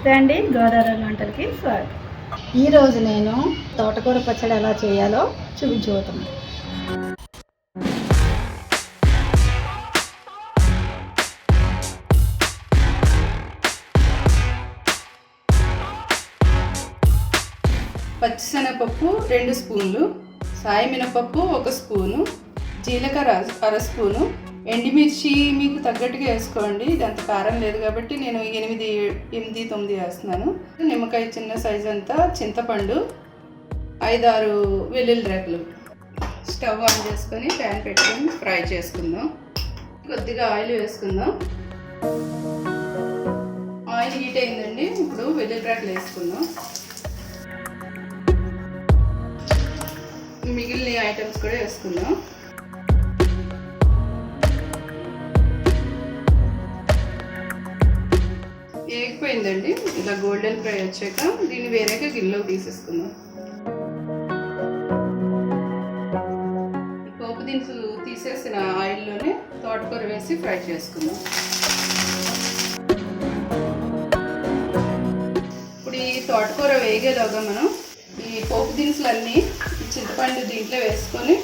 నమస్తే అండి గోదావరి వంటలకి స్వాగతం. ఈరోజు నేను తోటకూర పచ్చడి ఎలా చేయాలో చూపించబోతున్నాను. పచ్చిశనగపప్పు రెండు స్పూన్లు సాయి మినపప్పు ఒక స్పూను జీలకర్ర అర స్పూను ఎండుమిర్చి మీకు తగ్గట్టుగా వేసుకోండి. ఇది అంత కారం లేదు కాబట్టి నేను ఎనిమిది ఎనిమిది తొమ్మిది వేస్తున్నాను. నిమ్మకాయ చిన్న సైజ్ అంతా చింతపండు ఐదారు వెల్లుల్లి రేకులు స్టవ్ ఆన్ చేసుకొని ప్యాన్ పెట్టుకొని ఫ్రై చేసుకుందాం. కొద్దిగా ఆయిల్ వేసుకుందాం. ఆయిల్ హీట్ అయిందండి. ఇప్పుడు వెల్లుల్లి రేకులు వేసుకుందాం. మిగిలిన ఐటమ్స్ కూడా వేసుకుందాం. ఏగిపోయిందండి ఇలా గోల్డెన్ ఫ్రై వచ్చాక దీన్ని వేరేగా గిన్నెలో తీసేసుకుందాం. ఈ పోపు దినుసులు తీసేసిన ఆయిల్లోనే తోటకూర వేసి ఫ్రై చేసుకుందాం. ఇప్పుడు ఈ తోటకూర వేగేలోగా మనం ఈ పోపు దినుసులన్నీ అన్నీ చింతపండు దీంట్లో వేసుకొని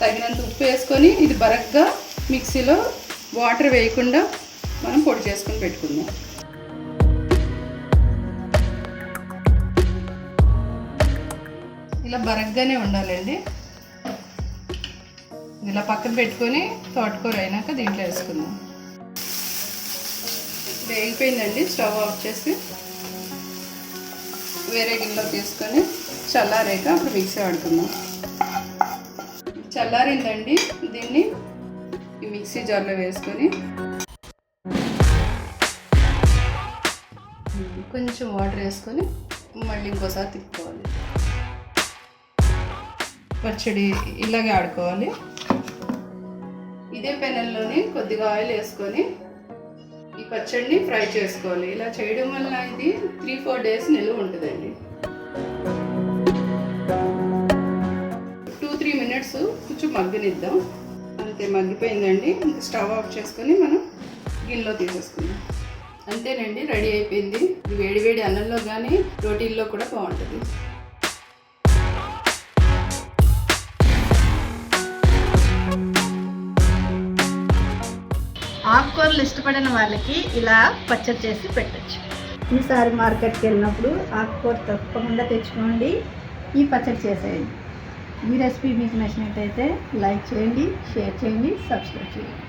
తగినంత ఉప్పు వేసుకొని ఇది బరగ్గా మిక్సీలో వాటర్ వేయకుండా మనం పొడి చేసుకొని పెట్టుకుందాం. ఇలా బరగ్గానే ఉండాలండి. ఇలా పక్కన పెట్టుకొని తోటకూర అయినాక దీంట్లో వేసుకుందాం. వేగిపోయిందండి స్టవ్ ఆఫ్ చేసి వేరే గిన్నెలో తీసుకొని చల్లారాక అప్పుడు మిక్సీ ఆడుకుందాం చల్లారిందండి దీన్ని ఈ మిక్సీ జార్లో వేసుకొని కొంచెం వాటర్ వేసుకొని మళ్ళీ ఇంకోసారి తిప్పుకోవాలి. పచ్చడి ఇలాగే ఆడుకోవాలి. ఇదే పెనల్లోనే కొద్దిగా ఆయిల్ వేసుకొని ఈ పచ్చడిని ఫ్రై చేసుకోవాలి. ఇలా చేయడం వల్ల ఇది త్రీ ఫోర్ డేస్ నిల్వ ఉంటుందండి. టూ త్రీ మినిట్స్ కొంచెం మగ్గనిద్దాం. అంతే మగ్గిపోయిందండి. ఇంకా స్టవ్ ఆఫ్ చేసుకొని మనం గిన్నెలో తీసేసుకుందాం. అంతేనండి రెడీ అయిపోయింది. వేడి వేడి అన్నంలో కానీ రోటీల్లో కూడా బాగుంటుంది. ఆకుకూరలు ఇష్టపడిన వాళ్ళకి ఇలా పచ్చడి చేసి పెట్టచ్చు. ఈసారి మార్కెట్కి వెళ్ళినప్పుడు ఆకుకూర తప్పకుండా తెచ్చుకోండి. ఈ పచ్చడి చేసేయండి. ఈ రెసిపీ మీకు నచ్చినట్టయితే లైక్ చేయండి షేర్ చేయండి సబ్స్క్రైబ్ చేయండి.